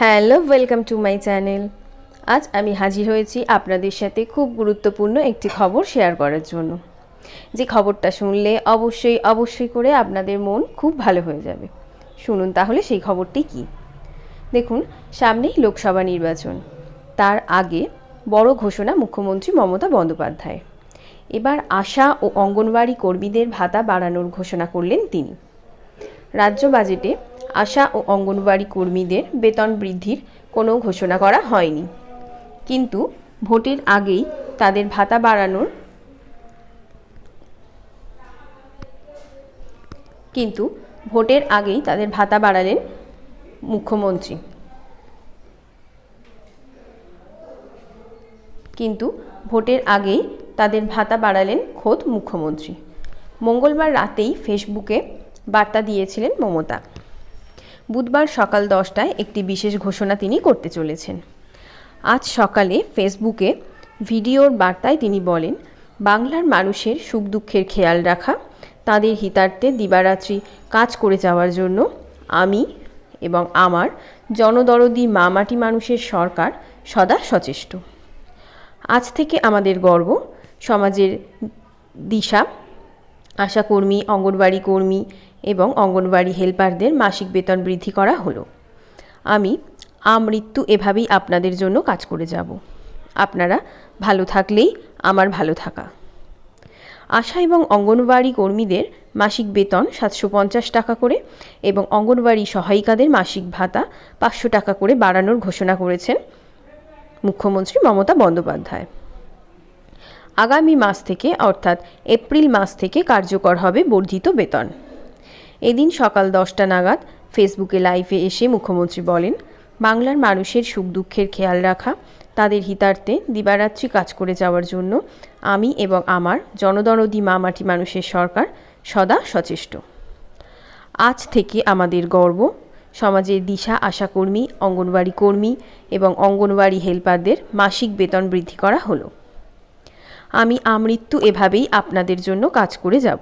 Hello, welcome to my channel. আজ আমি হাজির হয়েছি আপনাদের সাথে খুব গুরুত্বপূর্ণ একটি খবর শেয়ার করার জন্য। যে খবরটা শুনলে অবশ্যই অবশ্যই করে আপনাদের মন খুব ভালো হয়ে যাবে। শুনুন তাহলে সেই খবরটি কি? দেখুন, সামনেই লোকসভা নির্বাচন। তার আগে বড় ঘোষণা মুখ্যমন্ত্রী মমতা বন্দ্যোপাধ্যায়। এবার আশা ও অঙ্গনওয়াড়ি কর্মীদের ভাতা বাড়ানোর ঘোষণা করলেন তিনি। রাজ্য বাজেটে আশা ও অঙ্গনওয়াড়ি কর্মীদের বেতন বৃদ্ধির কোনো ঘোষণা করা হয়নি। কিন্তু ভোটের আগেই তাদের ভাতা বাড়ানোর কিন্তু ভোটের আগেই তাদের ভাতা বাড়ালেন মুখ্যমন্ত্রী। কিন্তু ভোটের আগেই তাদের ভাতা বাড়ালেন খোদ মুখ্যমন্ত্রী। মঙ্গলবার রাতেই ফেসবুকে বার্তা দিয়েছিলেন মমতা। বুধবার সকাল দশটায় একটি বিশেষ ঘোষণা তিনি করতে চলেছেন। আজ সকালে ফেসবুকে ভিডিওর বার্তায় তিনি বলেন, বাংলার মানুষের সুখ দুঃখের খেয়াল রাখা, তাদের হিতার্থে দিবারাত্রি কাজ করে যাওয়ার জন্য আমি এবং আমার জনদরদি মামাটি মানুষের সরকার সদা সচেষ্ট। আজ থেকে আমাদের গর্ব, সমাজের দিশা, আশাকর্মী অঙ্গনবাড়ি কর্মী এবং অঙ্গনওয়াড়ি হেল্পারদের মাসিক বেতন বৃদ্ধি করা হলো। আমি আমৃত্যু এভাবেই আপনাদের জন্য কাজ করে যাব। আপনারা ভালো থাকলেই আমার ভালো থাকা। আশা এবং অঙ্গনওয়াড়ি কর্মীদের মাসিক বেতন সাতশো পঞ্চাশ টাকা করে এবং অঙ্গনওয়াড়ি সহায়িকাদের মাসিক ভাতা পাঁচশো টাকা করে বাড়ানোর ঘোষণা করেছেন মুখ্যমন্ত্রী মমতা বন্দ্যোপাধ্যায়। আগামী মাস থেকে অর্থাৎ এপ্রিল মাস থেকে কার্যকর হবে বর্ধিত বেতন। এদিন সকাল দশটা নাগাদ ফেসবুকে লাইভে এসে মুখ্যমন্ত্রী বলেন, বাংলার মানুষের সুখ দুঃখের খেয়াল রাখা, তাদের হিতার্থে দিবারাত্রি কাজ করে যাওয়ার জন্য আমি এবং আমার জনদরদি মামাটি মানুষের সরকার সদা সচেষ্ট। আজ থেকে আমাদের গর্ব, সমাজের দিশা আশাকর্মী, অঙ্গনওয়াড়ি কর্মী এবং অঙ্গনওয়াড়ি হেল্পারদের মাসিক বেতন বৃদ্ধি করা হলো। আমি আমৃত্যু এভাবেই আপনাদের জন্য কাজ করে যাব।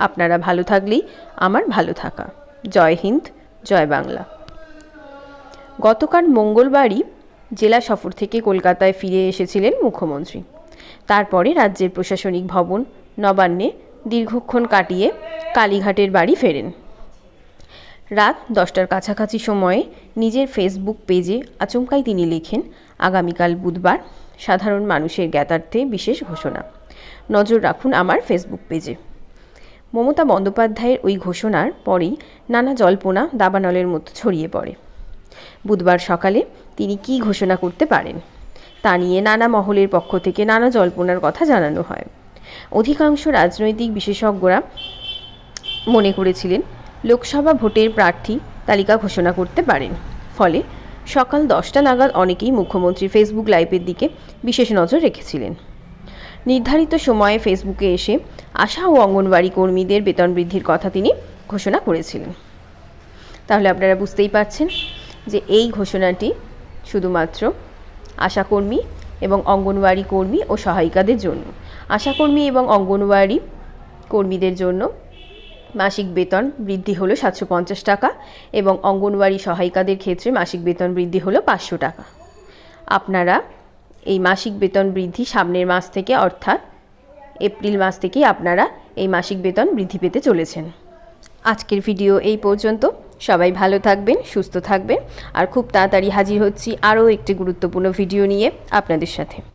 আপনারা ভালো থাকলেই আমার ভালো থাকা। জয় হিন্দ, জয় বাংলা। গতকাল মঙ্গলবারই জেলা সফর থেকে কলকাতায় ফিরে এসেছিলেন মুখ্যমন্ত্রী। তারপরে রাজ্যের প্রশাসনিক ভবন নবান্নে দীর্ঘক্ষণ কাটিয়ে কালীঘাটের বাড়ি ফেরেন। রাত দশটার কাছাকাছি সময়ে নিজের ফেসবুক পেজে আচমকাই তিনি লেখেন, আগামীকাল বুধবার সাধারণ মানুষের জ্ঞাতার্থে বিশেষ ঘোষণা। নজর রাখুন আমার ফেসবুক পেজে। মমতা বন্দ্যোপাধ্যায়ের ওই ঘোষণার পরেই নানা জল্পনা দাবানলের মতো ছড়িয়ে পড়ে। বুধবার সকালে তিনি কি ঘোষণা করতে পারেন? তা নিয়ে নানা মহলের পক্ষ থেকে নানা জল্পনার কথা জানানো হয়। অধিকাংশ রাজনৈতিক বিশেষজ্ঞরা মনে করেছিলেন, লোকসভা ভোটের প্রার্থী তালিকা ঘোষণা করতে পারেন। ফলে সকাল দশটা নাগাদ অনেকেই মুখ্যমন্ত্রী ফেসবুক লাইভের দিকে বিশেষ নজর রেখেছিলেন। নির্ধারিত সময়ে ফেসবুকে এসে আশা ও অঙ্গনওয়াড়ি কর্মীদের বেতন বৃদ্ধির কথা তিনি ঘোষণা করেছিলেন। তাহলে আপনারা বুঝতেই পারছেন যে এই ঘোষণাটি শুধুমাত্র আশাকর্মী এবং অঙ্গনওয়াড়ি কর্মী ও সহায়িকাদের জন্য। আশাকর্মী এবং অঙ্গনওয়াড়ি কর্মীদের জন্য মাসিক বেতন বৃদ্ধি হলো সাতশো পঞ্চাশ টাকা এবং অঙ্গনওয়াড়ি সহায়িকাদের ক্ষেত্রে মাসিক বেতন বৃদ্ধি হলো পাঁচশো টাকা। আপনারা এই মাসিক বেতন বৃদ্ধি সামনের মাস থেকে, অর্থাৎ এপ্রিল মাস থেকেই আপনারা এই মাসিক বেতন বৃদ্ধি পেতে চলেছেন। আজকের ভিডিও এই পর্যন্ত। সবাই ভালো থাকবেন, সুস্থ থাকবেন। আর খুব তাড়াতাড়ি হাজির হচ্ছি আরও একটি গুরুত্বপূর্ণ ভিডিও নিয়ে আপনাদের সাথে।